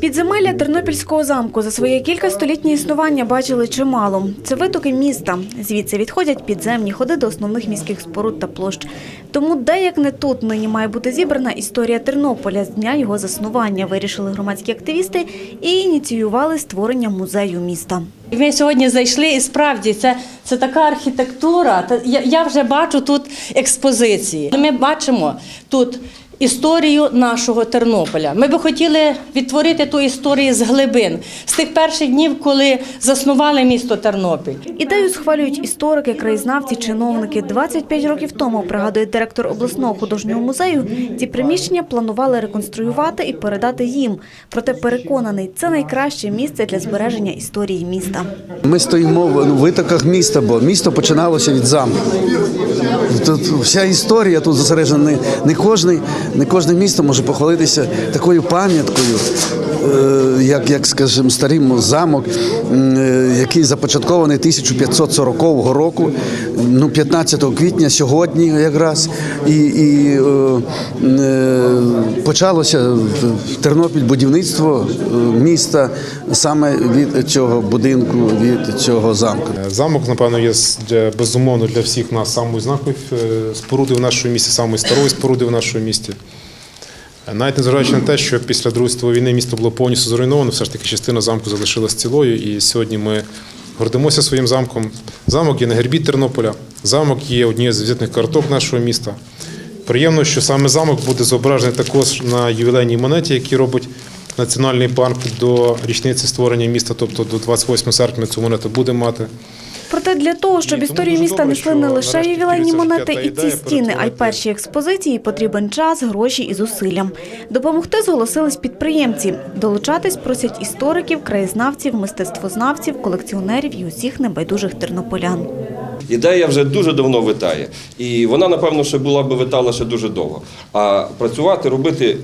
Підземелля Тернопільського замку за своє кількастолітнє існування бачили чимало. Це витоки міста. Звідси відходять підземні ходи до основних міських споруд та площ. Тому де як не тут нині має бути зібрана історія Тернополя з дня його заснування. Вирішили громадські активісти і ініціювали створення музею міста. Ми сьогодні зайшли, і справді це, це така архітектура. Я, я вже бачу тут експозиції. Ми бачимо тут історію нашого Тернополя. Ми би хотіли відтворити ту історію з глибин, з тих перших днів, коли заснували місто Тернопіль. Ідею схвалюють історики, краєзнавці, чиновники. 25 років тому, пригадує директор обласного художнього музею, ці приміщення планували реконструювати і передати їм. Проте переконаний, це найкраще місце для збереження історії міста. Ми стоїмо в ну, витоках міста, бо місто починалося від замку. Тут вся історія тут зосереджена. Не, не, кожний, не кожне місто може похвалитися такою пам'яткою, е, як, як скажімо, старим замок, е, який започаткований 1540 року, ну, 15 квітня сьогодні якраз. І, і е, е, почалося в Тернопіль будівництво міста саме від цього будинку, від цього замку. Замок, напевно, є безумовно для всіх нас самою знаковою е, споруди в нашому місті, самою старою споруди в нашому місті. Навіть незважаючи на те, що після Другої світової війни місто було повністю зруйновано, все ж таки частина замку залишилась цілою. І сьогодні ми гордимося своїм замком. Замок є на гербі Тернополя, замок є однією з візитних карток нашого міста. Приємно, що саме замок буде зображений також на ювілейній монеті, який робить Національний парк до річниці створення міста, тобто до 28 серпня цю монету буде мати. Проте для того, щоб історію міста несли не лише ювілейні монети і ці стіни, а й перші експозиції потрібен час, гроші і зусилля. Допомогти зголосились підприємці. Долучатись просять істориків, краєзнавців, мистецтвознавців, колекціонерів і усіх небайдужих тернополян. Ідея вже дуже давно витає, і вона, напевно, ще була би витала ще дуже довго. А працювати, робити,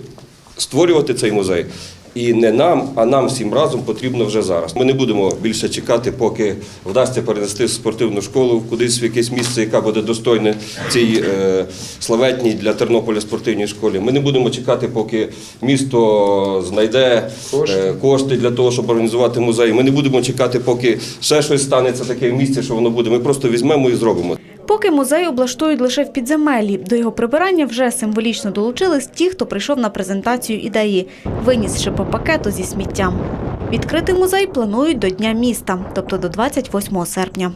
створювати цей музей. І не нам, а нам всім разом потрібно вже зараз. Ми не будемо більше чекати, поки вдасться перенести спортивну школу кудись в якесь місце, яка буде достойне цій е, славетній для Тернополя спортивній школі. Ми не будемо чекати, поки місто знайде е, кошти для того, щоб організувати музей. Ми не будемо чекати, поки ще щось станеться таке в місті, що воно буде. Ми просто візьмемо і зробимо. Поки музей облаштують лише в підземеллі. До його прибирання вже символічно долучились ті, хто прийшов на презентацію ідеї, винісши по пакету зі сміттям. Відкрити музей планують до Дня міста, тобто до 28 серпня.